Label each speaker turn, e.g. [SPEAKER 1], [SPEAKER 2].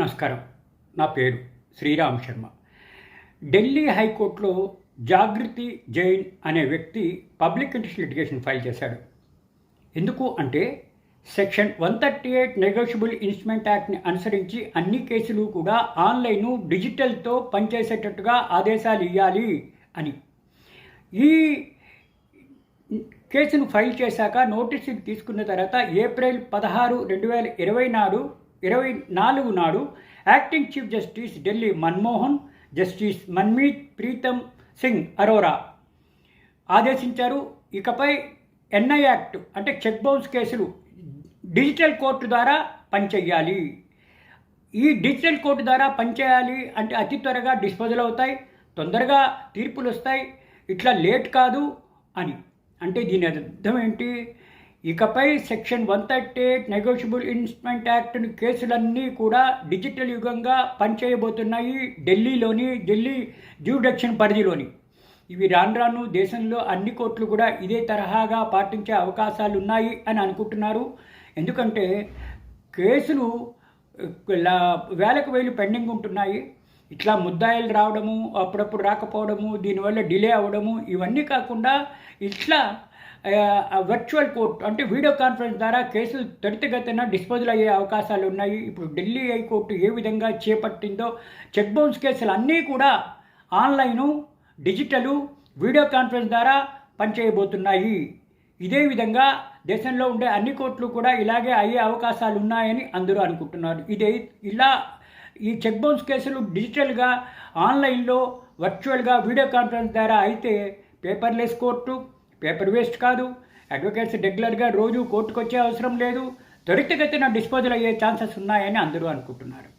[SPEAKER 1] నమస్కారం. నా పేరు శ్రీరామ్ శర్మ. ఢిల్లీ హైకోర్టులో జాగృతి జైన్ అనే వ్యక్తి పబ్లిక్ ఇంట్రెస్ట్ లిటిగేషన్ ఫైల్ చేశాడు. ఎందుకు అంటే section one thirty eight negotiable instrument యాక్ట్ని అనుసరించి అన్ని కేసులు కూడా ఆన్లైన్ డిజిటల్తో పనిచేసేటట్టుగా ఆదేశాలు ఇవ్వాలి అని. ఈ కేసును ఫైల్ చేశాక నోటీసులు తీసుకున్న తర్వాత ఏప్రిల్ పదహారు రెండు వేల ఇరవై నాడు ఇరవై నాలుగు నాడు acting chief justice Delhi Manmohan justice Manmeet Pritam Singh Arora ఆదేశించారు. ఇకపై ఎన్ఐ యాక్ట్ అంటే చెక్ బౌన్స్ కేసులు డిజిటల్ కోర్టు ద్వారా పనిచేయాలి. ఈ డిజిటల్ కోర్టు ద్వారా పనిచేయాలి అంటే అతి త్వరగా డిస్పోజల్ అవుతాయి తొందరగా తీర్పులు వస్తాయి ఇట్లా లేట్ కాదు అని. అంటే దీని అర్థం ఏంటి? ఇకపై section one thirty eight negotiable instrument act కేసులన్నీ కూడా డిజిటల్ యుగంగా పనిచేయబోతున్నాయి ఢిల్లీలోని ఢిల్లీ జ్యూడక్షన్ పరిధిలోని. ఇవి రాను రాను దేశంలో అన్ని కోర్టులు కూడా ఇదే తరహాగా పాటించే అవకాశాలు ఉన్నాయి అని అనుకుంటున్నారు. ఎందుకంటే కేసులు లా- వేలకు వేలు పెండింగ్ ఉంటున్నాయి. ఇట్లా ముద్దాయిలు రావడము అప్పుడప్పుడు రాకపోవడము దీనివల్ల డిలే అవ్వడము ఇవన్నీ కాకుండా ఇట్లా వర్చువల్ కోర్టు అంటే వీడియో కాన్ఫరెన్స్ ద్వారా కేసులు త్వరితగతిన డిస్పోజల్ అయ్యే అవకాశాలు ఉన్నాయి. ఇప్పుడు ఢిల్లీ హైకోర్టు ఏ విధంగా చేపట్టిందో చెక్ బౌన్స్ కేసులు అన్నీ కూడా ఆన్లైను డిజిటలు వీడియో కాన్ఫరెన్స్ ద్వారా పనిచేయబోతున్నాయి. ఇదే విధంగా దేశంలో ఉండే అన్ని కోర్టులు కూడా ఇలాగే అయ్యే అవకాశాలు ఉన్నాయని అందరూ అనుకుంటున్నారు. ఇదే ఇలా ఈ చెక్ బౌన్స్ కేసులు డిజిటల్గా ఆన్లైన్లో వర్చువల్గా వీడియో కాన్ఫరెన్స్ ద్వారా అయితే పేపర్లెస్ కోర్టు పేపర్ వేస్ట్ కాదు. అడ్వకేట్స్ రెగ్యులర్గా రోజు కోర్టుకు వచ్చే అవసరం లేదు. త్వరితగతిన డిస్పోజల్ అయ్యే ఛాన్సెస్ ఉన్నాయని అందరూ అనుకుంటున్నారు.